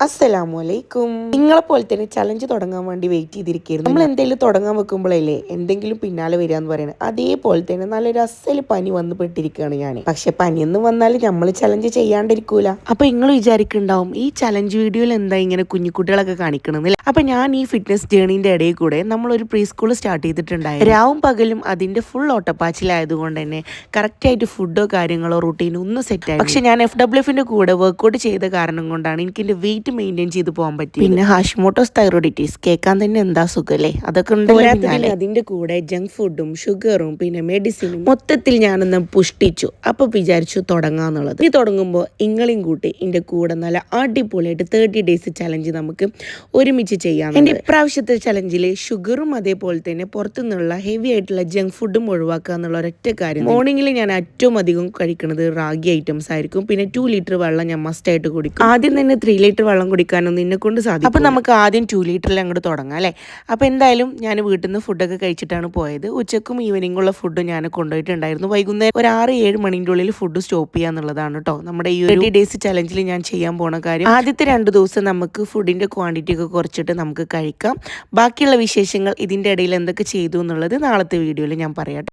അസ്സലാമു അലൈക്കും നിങ്ങളെ പോലെ തന്നെ ചലഞ്ച് തുടങ്ങാൻ വേണ്ടി വെയിറ്റ് ചെയ്തിരിക്കുന്നു നമ്മൾ എന്തെങ്കിലും തുടങ്ങാൻ വെക്കുമ്പോഴല്ലേ എന്തെങ്കിലും പിന്നാലെ വരിക എന്ന് പറയുന്നത് അതേപോലെ തന്നെ നല്ലൊരു അസൽ പനി വന്ന് പെട്ടിരിക്കുകയാണ് ഞാൻ. പക്ഷെ പനിയെന്ന് വന്നാൽ നമ്മൾ ചലഞ്ച് ചെയ്യാണ്ടിരിക്കൂല. അപ്പൊ നിങ്ങൾ വിചാരിക്കുന്നുണ്ടാവും ഈ ചലഞ്ച് വീഡിയോയിൽ എന്താ ഇങ്ങനെ കുഞ്ഞുകുട്ടികളൊക്കെ കാണിക്കണമെന്നില്ല അപ്പൊ ഞാൻ ഈ ഫിറ്റ്നസ് ജേണിന്റെ ഇടയിൽ കൂടെ നമ്മളൊരു പ്രീ സ്കൂൾ സ്റ്റാർട്ട് ചെയ്തിട്ടുണ്ടായി രാവും പകലും അതിന്റെ ഫുൾ ഓട്ടപ്പാച്ചിലായതുകൊണ്ട് തന്നെ കറക്റ്റ് ആയിട്ട് ഫുഡോ കാര്യങ്ങളോ റുട്ടീനോ ഒന്നും സെറ്റ് ആയി പക്ഷെ ഞാൻ എഫ് ഡബ്ല്യു എഫിന്റെ കൂടെ വർക്കൗട്ട് ചെയ്ത കാരണം കൊണ്ടാണ് എനിക്ക് എന്റെ വെയിറ്റ് മെയിന്റെയിൻ ചെയ്ത് പോകാൻ പറ്റി പിന്നെ ഹാഷ്മോട്ടോസ് തൈറോഡിറ്റീസ് കേൾക്കാൻ തന്നെ എന്താ സുഖല്ലേ? അതൊക്കെ ഉണ്ട് അതിന്റെ കൂടെ ജങ്ക് ഫുഡും ഷുഗറും പിന്നെ മെഡിസിനും മൊത്തത്തിൽ ഞാനൊന്ന് പുഷ്ടിച്ചു. അപ്പൊ വിചാരിച്ചു തുടങ്ങാന്നുള്ളത്. ഇനി തുടങ്ങുമ്പോൾ ഇങ്ങളെയും കൂട്ടി എന്റെ കൂടെ നല്ല അടിപൊളിയായിട്ട് തേർട്ടി ഡേയ്സ് ചലഞ്ച് നമുക്ക് ഒരുമിച്ച് ചെയ്യാം എന്റെ ഇപ്രാവശ്യത്തെ ചലഞ്ചിൽ ഷുഗറും അതേപോലെ തന്നെ പുറത്തുനിന്നുള്ള ഹെവി ആയിട്ടുള്ള ജങ്ക് ഫുഡും ഒഴിവാക്കുക എന്നുള്ള ഒരൊറ്റ കാര്യം. മോർണിംഗിൽ ഞാൻ ഏറ്റവും അധികം കഴിക്കുന്നത് റാഗി ഐറ്റംസ് ആയിരിക്കും. പിന്നെ ടു ലിറ്റർ വെള്ളം ഞാൻ മസ്റ്റ് ആയിട്ട് കുടിക്കും. ആദ്യം തന്നെ ത്രീ ലിറ്റർ വെള്ളം കുടിക്കാനൊന്നും നിന്നെ കൊണ്ട് സാധിക്കും അപ്പൊ നമുക്ക് ആദ്യം ടു ലിറ്ററിൽ അങ്ങോട്ട് തുടങ്ങാം അല്ലേ? അപ്പൊ എന്തായാലും ഞാൻ വീട്ടിൽ നിന്ന് ഫുഡൊക്കെ കഴിച്ചിട്ടാണ് പോയത്. ഉച്ചക്കും ഈവനിങ്ങുള്ള ഫുഡ് ഞാൻ കൊണ്ടുപോയിട്ടുണ്ടായിരുന്നു. വൈകുന്നേരം ഒരു ആറ് ഏഴ് മണിന്റെ ഉള്ളിൽ ഫുഡ് സ്റ്റോപ്പ് ചെയ്യുക എന്നുള്ളതാണ് കേട്ടോ നമ്മുടെ ഈ ഒരു ഡേയ്സ് ചലഞ്ചിൽ ഞാൻ ചെയ്യാൻ പോണ കാര്യം. ആദ്യത്തെ രണ്ട് ദിവസം നമുക്ക് ഫുഡിന്റെ ക്വാണ്ടിറ്റി ഒക്കെ കുറച്ചിട്ട് നമുക്ക് കഴിക്കാം. ബാക്കിയുള്ള വിശേഷങ്ങൾ ഇതിന്റെ ഇടയിൽ എന്തൊക്കെ ചെയ്തു എന്നുള്ളത് നാളത്തെ വീഡിയോയിൽ ഞാൻ പറയാം